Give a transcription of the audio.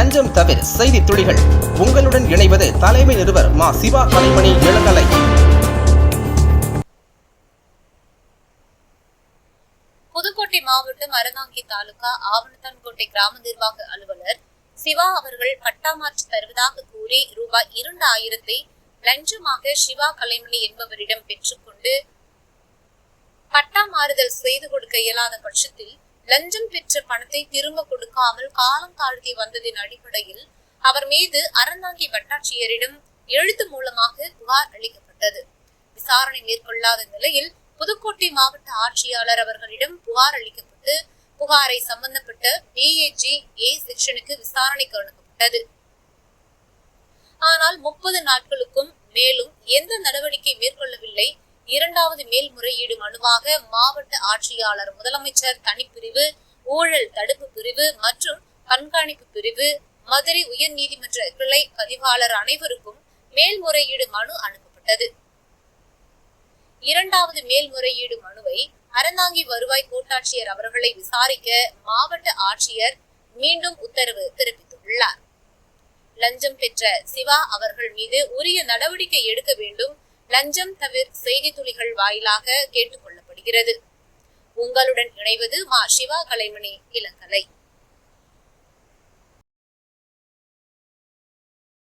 லஞ்சம் தவிர செய்தி துளிகள். உங்களுடன் இணைவது தலைமை நிறுவர் மா சிவா கலைமணி இளங்கலை. புதுக்கோட்டை மாவட்டம் அறந்தாங்கி தாலுகா ஆவணத்தான்கோட்டை கிராம நிர்வாக அலுவலர் சிவா அவர்கள் பட்டா மாற்றி தருவதாக கூறி ரூபாய் இரண்டு ஆயிரத்தை லஞ்சமாக சிவா கலைமணி என்பவரிடம் பெற்றுக்கொண்டு பட்டா மாறுதல் செய்து கொடுக்க இயலாத பட்சத்தில் லஞ்சம் பெற்ற பணத்தை திரும்ப கொடுக்காமல் காலம் தாழ்த்தி வந்ததின் அடிப்படையில் அவர் மீது அறந்தாங்கி வட்டாட்சியரிடம் எழுத்து மூலமாக புகார் அளிக்கப்பட்டது. விசாரணை மேற்கொள்ளாத நிலையில் புதுக்கோட்டை மாவட்ட ஆட்சியாளர் அவர்களிடம் புகார் அளிக்கப்பட்டு புகாரை சம்பந்தப்பட்ட பிஏஜி ஏ செக்ஷனுக்கு விசாரணைக்கு அனுப்பப்பட்டது. ஆனால் முப்பது நாட்களுக்கும் மேலும் எந்த நடவடிக்கை மேற்கொள்ளவில்லை இரண்டாவது மேல்முறையீடு மனுவாக மாவட்ட ஆட்சியாளர் முதலமைச்சர் தனிப்பிரிவு ஊழல் தடுப்பு பிரிவு மற்றும் கண்காணிப்பு பிரிவு மதுரை உயர் நீதிமன்ற கிளை பதிவாளர் அனைவருக்கும் மேல்முறையீடு மனு அனுப்பப்பட்டது. இரண்டாவது மேல்முறையீடு மனுவை அறந்தாங்கி வருவாய் கோட்டாட்சியர் அவர்களை விசாரிக்க மாவட்ட ஆட்சியர் மீண்டும் உத்தரவு பிறப்பித்துள்ளார். லஞ்சம் பெற்ற சிவா அவர்கள் மீது உரிய நடவடிக்கை எடுக்க வேண்டும் லஞ்சம் தவிர செய்தி துளிகள் வாயிலாக கேட்டுக்கொள்ளப்படுகிறது. உங்களுடன் இணைவது மா சிவா கலைமணி இளங்கலை.